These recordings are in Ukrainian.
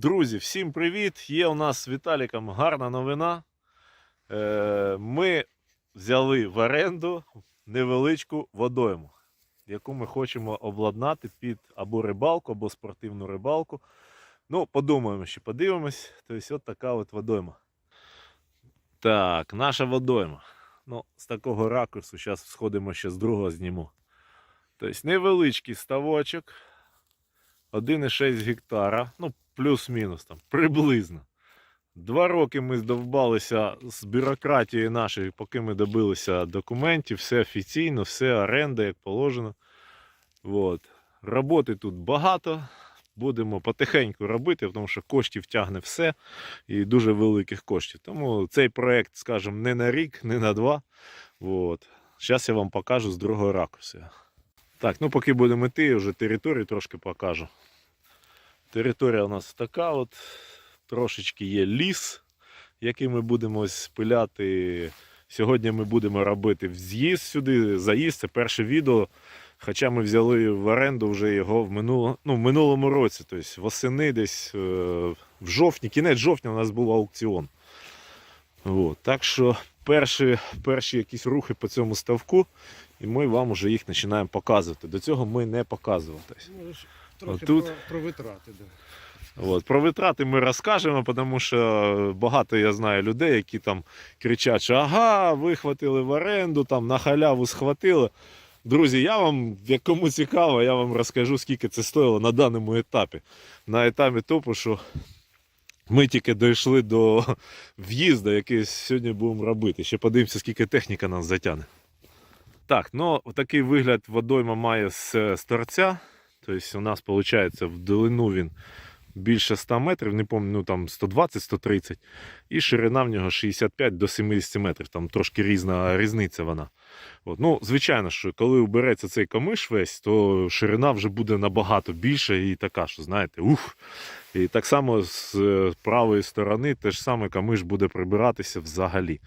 Друзі, всім привіт! Є у нас з Віталіком гарна новина. Е, Ми взяли в оренду невеличку водойму, яку ми хочемо обладнати під або рибалку, або спортивну рибалку. Ну, подумаємо, ще подивимось. Тобто, от така от водойма. Так, наша водойма. Ну, з такого ракурсу, зараз сходимо ще з другого зніму. Тобто невеличкий ставочок. 1,6 гектара, ну, плюс-мінус там, приблизно. Два роки ми здовбалися з бюрократією нашої, поки ми добилися документів, все офіційно, все оренда, як положено. От. Роботи тут багато. Будемо потихеньку робити, тому що коштів тягне все і дуже великих коштів. Тому цей проект, скажімо, не на рік, не на два. От. Зараз я вам покажу з другого ракурсу. Так, ну поки будемо йти, вже територію трошки покажу. Територія у нас така от. Трошечки є ліс, який ми будемо ось пиляти. Сьогодні ми будемо робити з'їзд сюди, заїзд, це перше відео. Хоча ми взяли в оренду вже його в, минуло, ну, в минулому році, тобто восени десь е, в жовтні, кінець жовтня у нас був аукціон. От. Так що перші, перші якісь рухи по цьому ставку, і ми вам вже їх починаємо показувати. До цього ми не показували. Трохи Отут. про, про витрати. Да. От. Про витрати ми розкажемо, тому що багато я знаю людей, які там кричать, що ага, вихватили в оренду, там на халяву схватили. Друзі, я вам, як кому цікаво, я вам розкажу, скільки це стоїло на даному етапі. На етапі топу, що ми тільки дійшли до в'їзду, який сьогодні будемо робити. Ще подивимося, скільки техніка нас затягне. Так, ну такий вигляд водойма має з, з торця. Тобто у нас виходить в долину він більше 100 метрів, не пам'ятаю, ну там 120-130, і ширина в нього 65 до 70 метрів, там трошки різна різниця вона. От. Ну, звичайно, що коли убереться цей камиш весь, то ширина вже буде набагато більша і така, що знаєте, ух. І так само з е, правої сторони теж саме камиш буде прибиратися взагалі.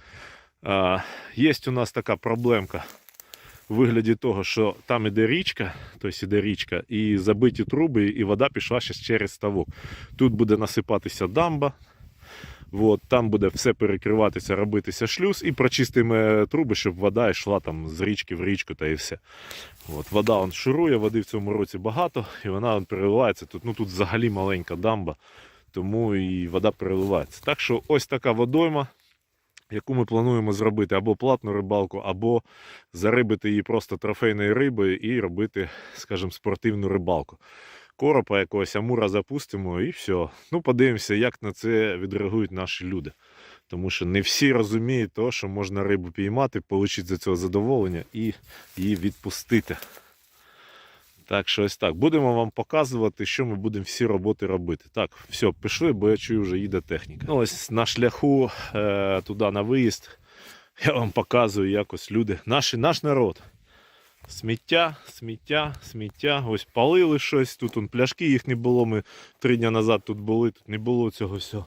Є у нас така проблемка у вигляді того, що там іде річка, тобто іде річка, і забиті труби, і вода пішла ще через ставок. Тут буде насипатися дамба. От, там буде все перекриватися, робитися шлюз і прочистимо труби, щоб вода йшла там з річки в річку та і все. От, вода он шурує, води в цьому році багато, і вона он переливається. Тут, ну, тут взагалі маленька дамба, тому і вода переливається. Так що ось така водойма, яку ми плануємо зробити або платну рибалку, або зарибити її просто трофейною рибою і робити, скажімо, спортивну рибалку. Коропа якогось амура запустимо і все. Ну, подивимося, як на це відреагують наші люди. Тому що не всі розуміють то, що можна рибу піймати, отримати за цього задоволення і її відпустити. Так що ось так. Будемо вам показувати, що ми будемо всі роботи робити. Так, все, пішли, бо я чую, вже їде техніка. Ну, ось на шляху е, туди на виїзд. Я вам показую якось люди. Наш, наш народ. Сміття, сміття, сміття. Ось палили щось. Тут он, пляшки їх не було. Ми три дні назад тут були, тут не було цього всього.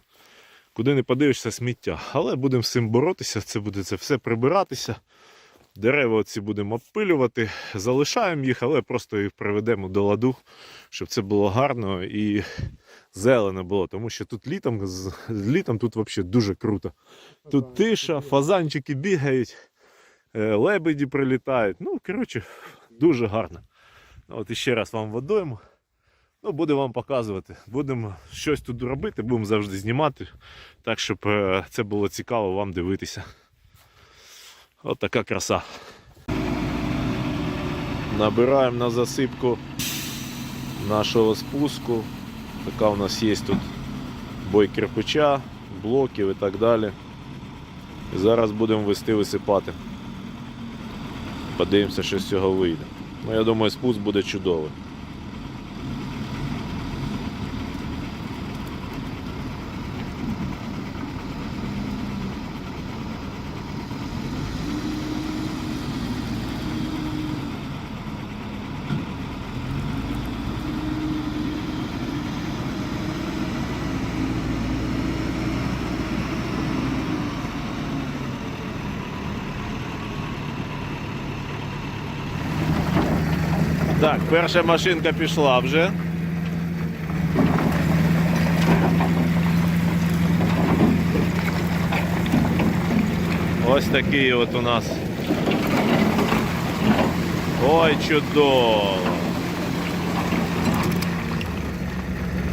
Куди не подивишся, сміття. Але будемо з цим боротися, це буде це все прибиратися. Дерева оці будемо обпилювати, залишаємо їх, але просто їх приведемо до ладу, щоб це було гарно і зелено було. Тому що тут літом, з- літом тут взагалі дуже круто. Тут тиша, фазанчики бігають, е, лебеді прилітають. Ну, коротше, дуже гарно. От іще раз вам водойму. Ну, буду вам показувати. Будемо щось тут робити, будемо завжди знімати, так щоб е, це було цікаво вам дивитися. От така краса. Набираємо на засипку нашого спуску. Така у нас є тут бой кирпича, блоків і так далі. І зараз будемо вести висипати. Подивимося, що з цього вийде. Ну, я думаю, спуск буде чудовий. Так, перша машинка пішла вже. Ось такий от у нас. Ой, чудово.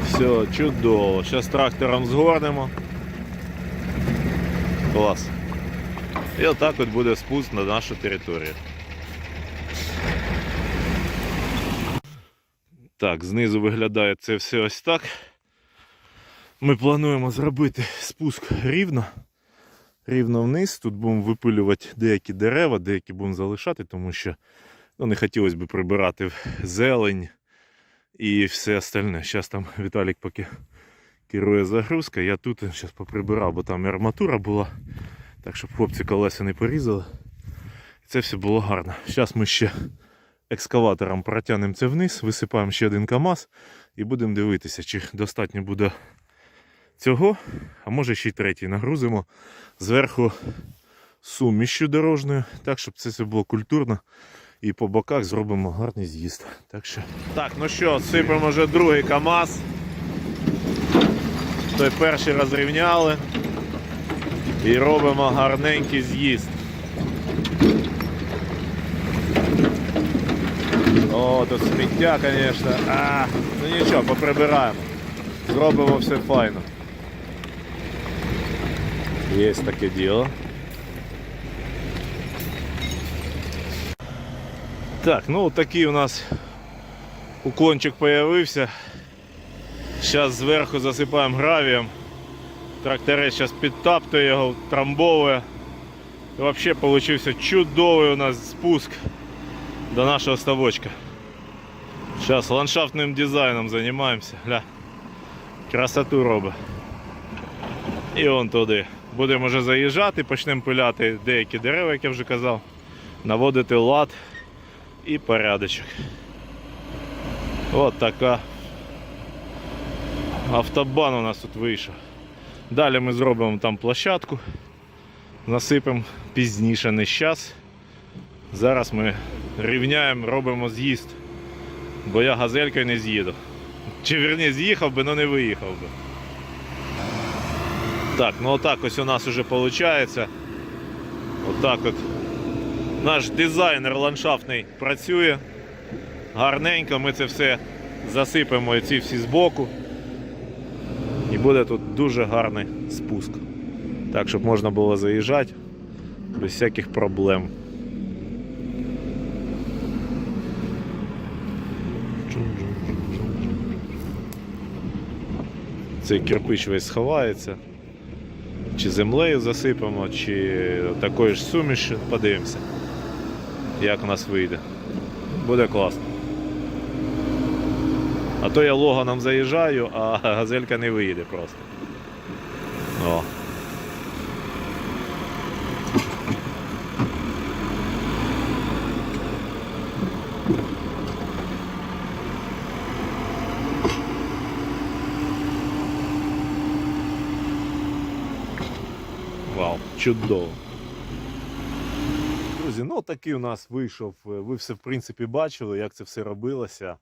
Все, чудово. Зараз трактором згорнемо. Клас. І отак от буде спуск на нашу територію. Так, знизу виглядає це все ось так. Ми плануємо зробити спуск рівно. Рівно вниз. Тут будемо випилювати деякі дерева, деякі будемо залишати, тому що ну, не хотілося б прибирати зелень і все остальне. Зараз там Віталік поки керує загрузка. Я тут зараз поприбирав, бо там і арматура була. Так, щоб хлопці колеса не порізали. І це все було гарно. Зараз ми ще екскаватором протягнемо це вниз, висипаємо ще один КАМАЗ і будемо дивитися, чи достатньо буде цього, а може ще й третій. Нагрузимо зверху сумішю дорожньою, так, щоб це все було культурно. І по боках зробимо гарний з'їзд. Так, що... так, ну що, сипемо вже другий КАМАЗ. Той перший розрівняли. І робимо гарненький з'їзд. О, тут сміття, звісно. А, ну нічого, поприбираємо. Зробимо все файно. Є таке діло. Так, ну такий у нас уклончик появився. Зараз зверху засипаємо гравієм. Тракторець зараз підтаптує його, трамбовує. І взагалі вийшов чудовий у нас спуск до нашого ставочка. Зараз ландшафтним дизайном займаємося. Гля. Красоту робить. І вон туди. Будемо вже заїжджати, почнемо пиляти деякі дерева, як я вже казав, наводити лад і порядочок. От така автобан у нас тут вийшов. Далі ми зробимо там площадку, насипемо пізніше, не зараз. Зараз ми рівняємо, робимо з'їзд, бо я газелькою не з'їду. Чи вірні з'їхав би, але не виїхав би. Так, ну отак ось у нас вже виходить. Отак от. Наш дизайнер ландшафтний працює. Гарненько ми це все засипемо ці всі збоку. І буде тут дуже гарний спуск. Так, щоб можна було заїжджати без всяких проблем. Цей кирпич весь сховається. Чи землею засипемо, чи такою ж сумішю. Подивимося, як у нас вийде. Буде класно. А то я логаном заїжджаю, а газелька не виїде просто. О. Вау, чудово. Друзі, ну такий у нас вийшов. Ви все в принципі бачили, як це все робилося.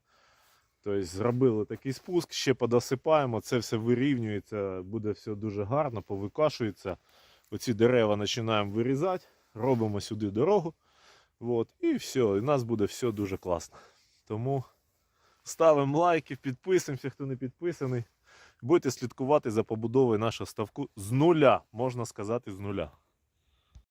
Тобто зробили такий спуск, ще подосипаємо, це все вирівнюється, буде все дуже гарно, повикашується. Оці дерева починаємо вирізати, робимо сюди дорогу. От, і все, і у нас буде все дуже класно. Тому ставимо лайки, підписуємося, хто не підписаний. Будете слідкувати за побудовою нашого ставку з нуля, можна сказати, з нуля.